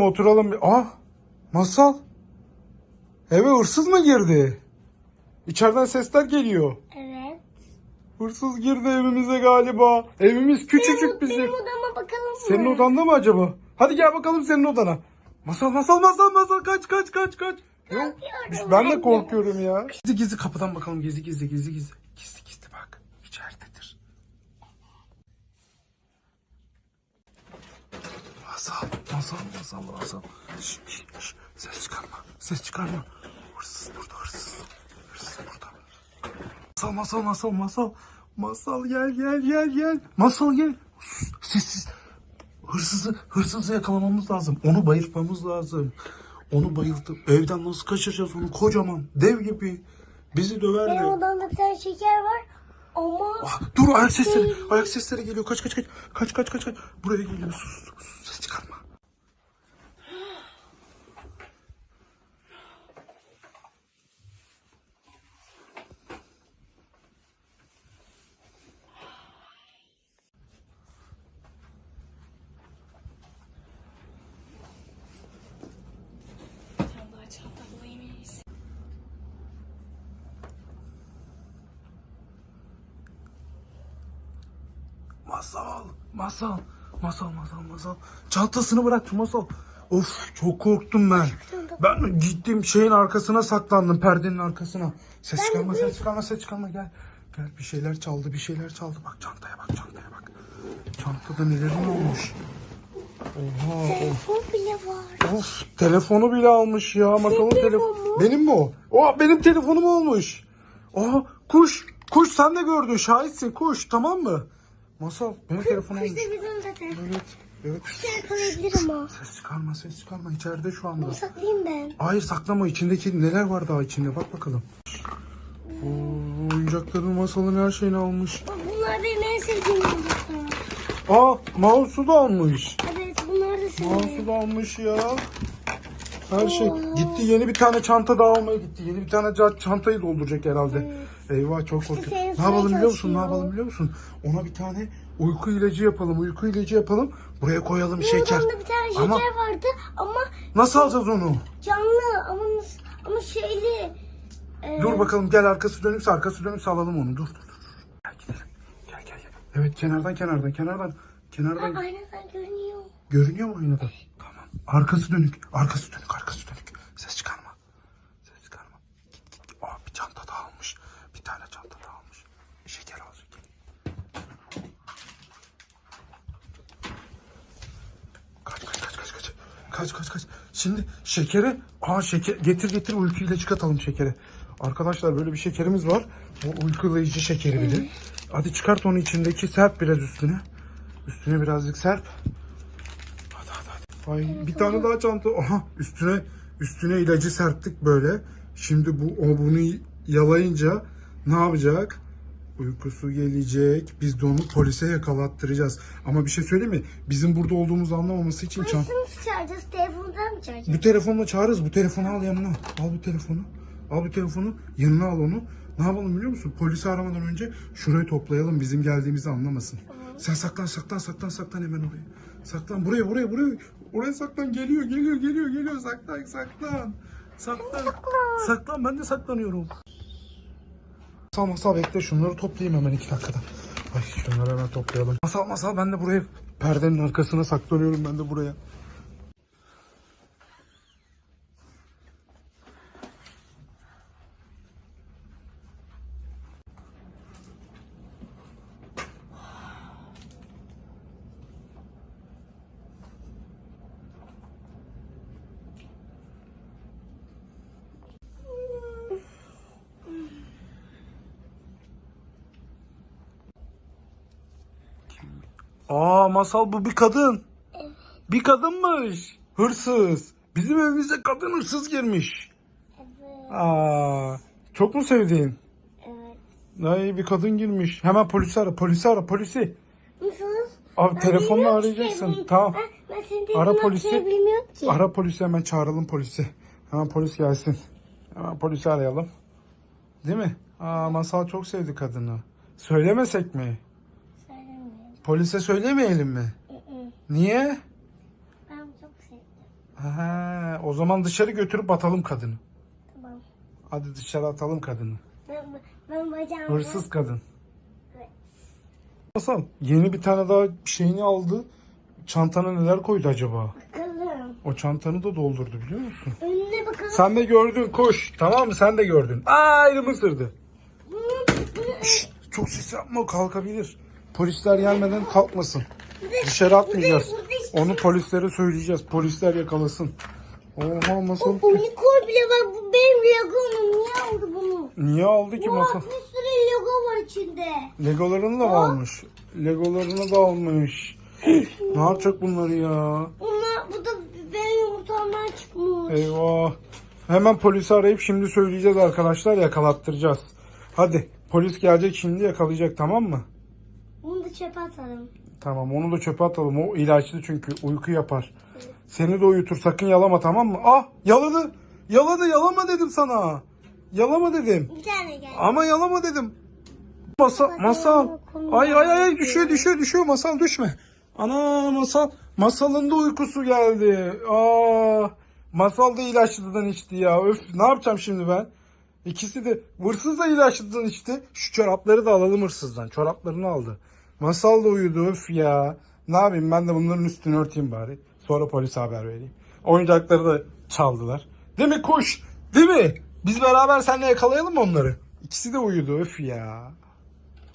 Oturalım. bir- Ah! Masal. Eve hırsız mı girdi? İçeriden sesler geliyor. Evet. Hırsız girdi evimize galiba. Evimiz küçücük bizim. Benim odama bakalım mı? Senin odanda mı acaba? Hadi gel bakalım senin odana. Masal masal masal masal kaç kaç kaç kaç. Yok. Korkuyorum Ben de korkuyorum ya. Gizli gizli kapıdan bakalım gizli gizli gizli gizli. Gizli gizli bak. İçeridedir. Masal masal masal masal. Şş, şş, şş. Ses çıkarma. Ses çıkarma. Hırsız burada hırsız. Hırsız burada. Masal masal masal masal. Masal gel gel gel gel. Masal gel. Sus, Sessiz. Hırsızı, hırsızı yakalamamız lazım. Onu bayıltmamız lazım. Onu bayıltıp evden nasıl kaçıracağız onu kocaman dev gibi. Bizi döver Benim odamda bir tane şeker var. Ama Ah, dur ayak sesleri. Ayak sesleri geliyor. Kaç kaç kaç. Kaç kaç kaç kaç. Buraya geliyor. Sus sus. sus. Ses çıkarma. Çanta çanta bulayım Masal. Masal. Masal masal. Çantasını bıraktı masal. Of çok korktum ben. Ben gittim şeyin arkasına saklandım perdenin arkasına. Ses çıkarma ses çıkarma ses çıkarma gel. Gel bir şeyler çaldı bir şeyler çaldı. Bak çantaya bak çantaya bak. Çantada nelerin olmuş. Oha of. telefon bile var. Of telefonu bile almış ya. Masalın telefonu. Benim mi o? O benim telefonum olmuş. Aa kuş. Kuş sen de gördün. Şahitsin kuş tamam mı? Masal benim telefonum Kuş olmuş. da bizim zaten. Evet. Evet. Kuşu yakalayabilirim ha. Ses çıkarma ses çıkarma içeride şu anda. Bunu saklayayım ben. Hayır saklama içindeki neler var daha içinde bak bakalım. Oo, oyuncakların masalın her şeyini almış. Bak bunlar benim en sevdiğim oyuncaklar. Aa mouse'u da almış. Evet bunlar da senin. Mouse'u da almış ya. Her şey. Gitti yeni bir tane çanta daha almaya gitti. Yeni bir tane ca- çantayı dolduracak herhalde. Eyvah çok korkuyorum. senin Ne yapalım biliyor musun? Ne çalışıyor. yapalım biliyor musun? Ona bir tane uyku ilacı yapalım. Uyku ilacı yapalım. Buraya koyalım Benim şeker. odamda bir tane şeker Ama vardı ama nasıl alacağız onu? canlı ama ama şeyli. e, Dur bakalım gel arkası dönükse arkası dönükse alalım onu. Dur dur dur. Gel gidelim. Gel gel gel. Evet kenardan kenardan kenardan. Kenardan. Aynadan görünüyor. Görünüyor mu aynada? Tamam. Arkası dönük. Arkası dönük. Arkası dönük. Ses çıkarma. Ses çıkarma. Git git. git. Aa bir çanta daha almış. Bir tane çanta daha almış. Şeker alacak. Kaç kaç kaç kaç kaç. Kaç kaç. Şimdi şekeri. Aa şeker. Getir getir uyku ilacı katalım şekere. Arkadaşlar böyle bir şekerimiz var. Bu uykulayıcı şekeri bir de. Hadi çıkart onu içindeki serp biraz üstüne. Üstüne birazcık serp. Hadi hadi hadi. Ay bir tane daha çanta. Aha üstüne üstüne ilacı serptik böyle. Şimdi bu o bunu yalayınca ne yapacak? Uykusu gelecek. Biz de onu polise yakalattıracağız. Ama bir şey söyleyeyim mi? Bizim burada olduğumuzu anlamaması için çant Nasıl mı çağıracağız? Telefondan mı çağıracağız? bu telefonla çağırırız. Bu telefonu al yanına. Al bu telefonu. Al bu telefonu. Yanına al onu. Ne yapalım biliyor musun? Polisi aramadan önce şurayı toplayalım. Bizim geldiğimizi anlamasın. Sen saklan saklan saklan saklan hemen oraya. Saklan buraya buraya buraya. Oraya saklan. Geliyor geliyor geliyor geliyor. Saklan saklan. Saklan. Saklan. Ben de saklanıyorum. Masal masal bekle şunları toplayayım hemen iki dakikada. Ay şunları hemen toplayalım. Masal masal ben de buraya perdenin arkasına saklanıyorum ben de buraya. Aa masal bu bir kadın. Bir kadınmış. Hırsız. Bizim evimize kadın hırsız girmiş. Evet. Aa, çok mu sevdin? Evet. Ay bir kadın girmiş. Hemen polisi ara, polisi ara, polisi. Nasıl? Abi Ben telefonla arayacaksın. telefonu. Tamam. Ben, ben Ara polisi. ki. Ara polisi hemen çağıralım polisi. Hemen polis gelsin. Hemen polisi arayalım. Değil mi? Aa Masal çok sevdi kadını. Söylemesek mi? Polise söylemeyelim mi? Niye? Ben çok sevdim. He, o zaman dışarı götürüp atalım kadını. Tamam. Hadi dışarı atalım kadını. Ben, ben bacağımı... Hırsız kadın. Evet. Masal yeni bir tane daha şeyini aldı. Çantana neler koydu acaba? Bakalım. O çantanı da doldurdu biliyor musun? Önüne bakalım. Sen de gördün koş. Tamam mı? Sen de gördün. Aa elimi ısırdı. Şşt, çok ses yapma kalkabilir. Polisler gelmeden kalkmasın. Dışarı atmayacağız. Onu polislere söyleyeceğiz. Polisler yakalasın. Oha masal. Unicorn bile var. Bu benim Legom'um. Niye aldı bunu? Niye aldı ki Oha, masal? bir sürü Lego var içinde. Legolarını da mı almış? Legolarını da almış. ne yapacak bunları ya? Onlar, bu da benim yumurtamdan çıkmış. Eyvah. Hemen polisi arayıp şimdi söyleyeceğiz arkadaşlar yakalattıracağız. Hadi polis gelecek şimdi yakalayacak tamam mı? Çöpe atalım. Tamam onu da çöpe atalım. O ilaçlı çünkü uyku yapar. Seni de uyutur sakın yalama tamam mı? Ah yaladı. Yaladı yalama dedim sana. Yalama dedim. Bir tane gel. Ama yalama dedim. Masa, masal. Ay ay ay düşüyor düşüyor düşüyor masal düşme. Ana masal. Masalın da uykusu geldi. Aa, masal da ilaçlıdan içti ya. Öf ne yapacağım şimdi ben? İkisi de hırsız da ilaçlıdan içti. Şu çorapları da alalım hırsızdan. Çoraplarını aldı. Masal da uyudu öf ya. Ne yapayım ben de bunların üstünü örteyim bari. Sonra polise haber vereyim. Oyuncakları da çaldılar. Değil mi kuş? Değil mi? Biz beraber seninle yakalayalım mı onları? İkisi de uyudu öf ya.